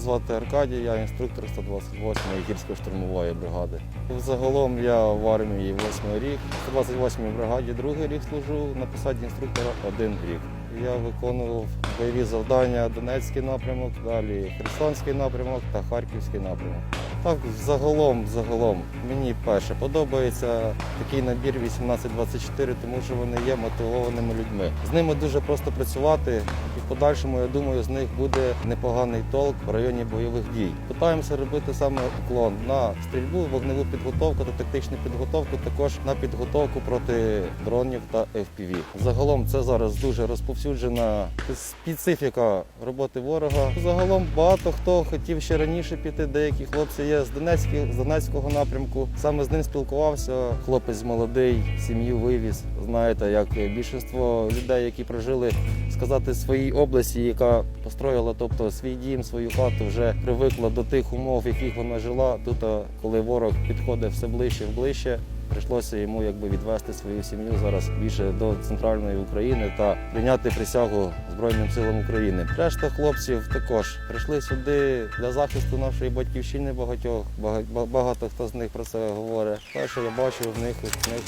звати Аркадій, я інструктор 128-ї гірсько-штурмової бригади. Загалом я в армії 8 рік, в 128-й бригаді другий рік служу, на посаді інструктора один рік. Я виконував бойові завдання Донецький напрямок, далі Херсонський напрямок та Харківський напрямок. Так, загалом, загалом, мені перше подобається такий набір 1824, тому що вони є мотивованими людьми. З ними дуже просто працювати, подальшому, я думаю, з них буде непоганий толк в районі бойових дій. Питаємося робити саме уклон на стрільбу, вогневу підготовку та тактичну підготовку, також на підготовку проти дронів та FPV. Загалом це зараз дуже розповсюджена специфіка роботи ворога. Загалом багато хто хотів ще раніше піти. Деякі хлопці є з Донецьких, з Донецького напрямку. Саме з ним спілкувався. Хлопець молодий, сім'ю вивіз. Знаєте, як більшість людей, які прожили сказати своїй області, яка построїла, тобто свій дім, свою хату, вже привикла до тих умов, в яких вона жила. Тут, коли ворог підходить все ближче і ближче. Прийшлося йому якби відвести свою сім'ю зараз більше до центральної України та прийняти присягу Збройним силам України. Решта хлопців також прийшли сюди для захисту нашої батьківщини. Багатьох багато хто з них про це говорить. Те, що я бачу в них, в них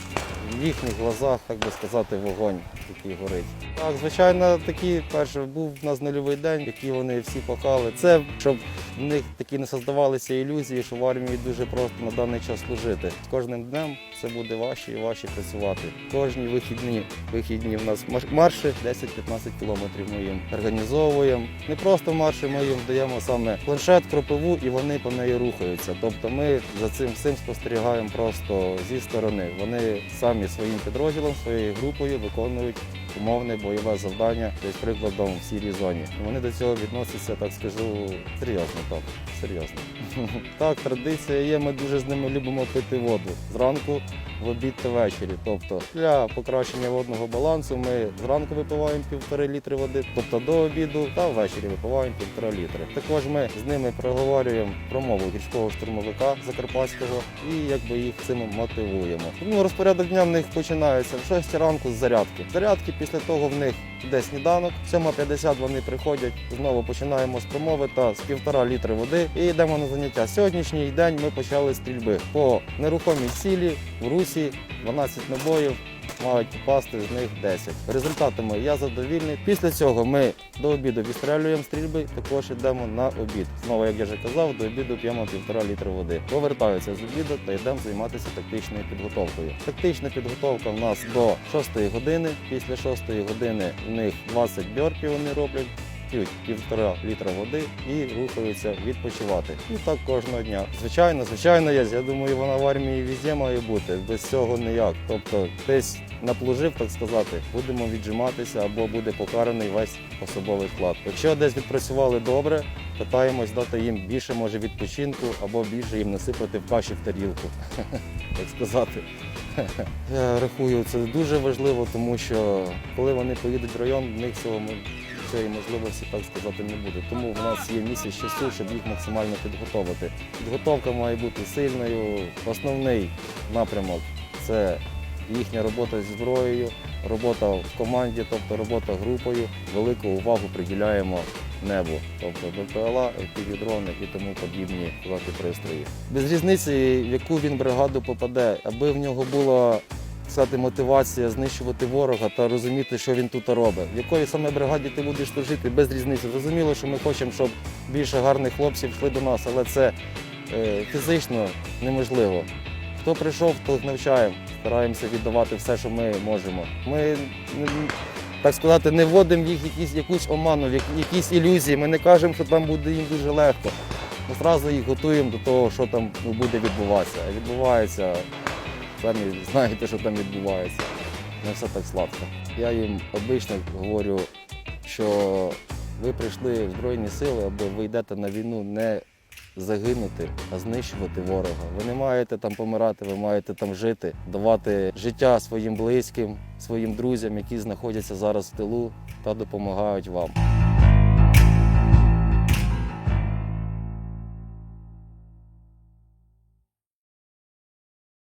в їхніх глазах, так би сказати, вогонь, який горить. Так, звичайно, такі перше був у нас нульовий день, який вони всі пахали. Це щоб в них такі не создавалися ілюзії, що в армії дуже просто на даний час служити. З кожним днем це буде важче і важче працювати. Кожні вихідні вихідні в нас марші 10-15 кілометрів ми їм організовуємо. Не просто марші, ми їм даємо саме планшет, кропиву, і вони по неї рухаються. Тобто ми за цим всім спостерігаємо просто зі сторони. Вони самі своїм підрозділом, своєю групою виконують умовне бойове завдання, десь прикладом в сірій зоні. Вони до цього відносяться, так скажу, серйозно так. Серйозно. Так, традиція є, ми дуже з ними любимо пити воду зранку, в обід та ввечері. Тобто для покращення водного балансу ми зранку випиваємо півтори літри води, тобто до обіду, та ввечері випиваємо півтора літри. Також ми з ними проговорюємо промову гірського штурмовика закарпатського і якби їх цим мотивуємо. Ну, розпорядок дня в них починається в 6 ранку з зарядки. Зарядки після того в них йде сніданок. 7.50 вони приходять. Знову починаємо з промови та з півтора літри води і йдемо на заняття. Сьогоднішній день ми почали стрільби по нерухомій сілі в русі 12 набоїв. Мають попасти з них 10. Результатами я задовільний. Після цього ми до обіду відстрелюємо стрільби, також йдемо на обід. Знову, як я вже казав, до обіду п'ємо півтора літра води. Повертаюся з обіду та йдемо займатися тактичною підготовкою. Тактична підготовка в нас до 6 години. Після 6 години в них 20 бьорків вони роблять. П'ють півтора літра води і рухаються відпочивати. І так кожного дня. Звичайно, звичайно, є. Я думаю, вона в армії везде має бути. Без цього ніяк. Тобто десь наплужив, так сказати, будемо віджиматися або буде покараний весь особовий склад. Якщо десь відпрацювали добре, питаємось дати їм більше може відпочинку або більше їм насипати в каші в тарілку. Так сказати. Я рахую, це дуже важливо, тому що коли вони поїдуть в район, в них цього цієї можливості так сказати не буде. Тому в нас є місяць часу, щоб їх максимально підготовити. Підготовка має бути сильною. Основний напрямок це їхня робота зі зброєю, робота в команді, тобто робота групою. Велику увагу приділяємо небу, тобто БПЛА, дрони і тому подібні сказати, пристрої. Без різниці, в яку він бригаду попаде, аби в нього була сказати, мотивація знищувати ворога та розуміти, що він тут робить. В якої саме бригаді ти будеш служити, без різниці. Зрозуміло, що ми хочемо, щоб більше гарних хлопців йшли до нас, але це е, фізично неможливо. Хто прийшов, то навчаємо, стараємося віддавати все, що ми можемо. Ми так сказати, не вводимо їх якісь, якусь оману, якісь ілюзії. Ми не кажемо, що там буде їм дуже легко. Ми одразу їх готуємо до того, що там ну, буде відбуватися. А відбувається, самі знаєте, що там відбувається. Не все так сладко. Я їм обично говорю, що ви прийшли в Збройні сили, або ви йдете на війну не загинути, а знищувати ворога. Ви не маєте там помирати, ви маєте там жити, давати життя своїм близьким, своїм друзям, які знаходяться зараз в тилу та допомагають вам.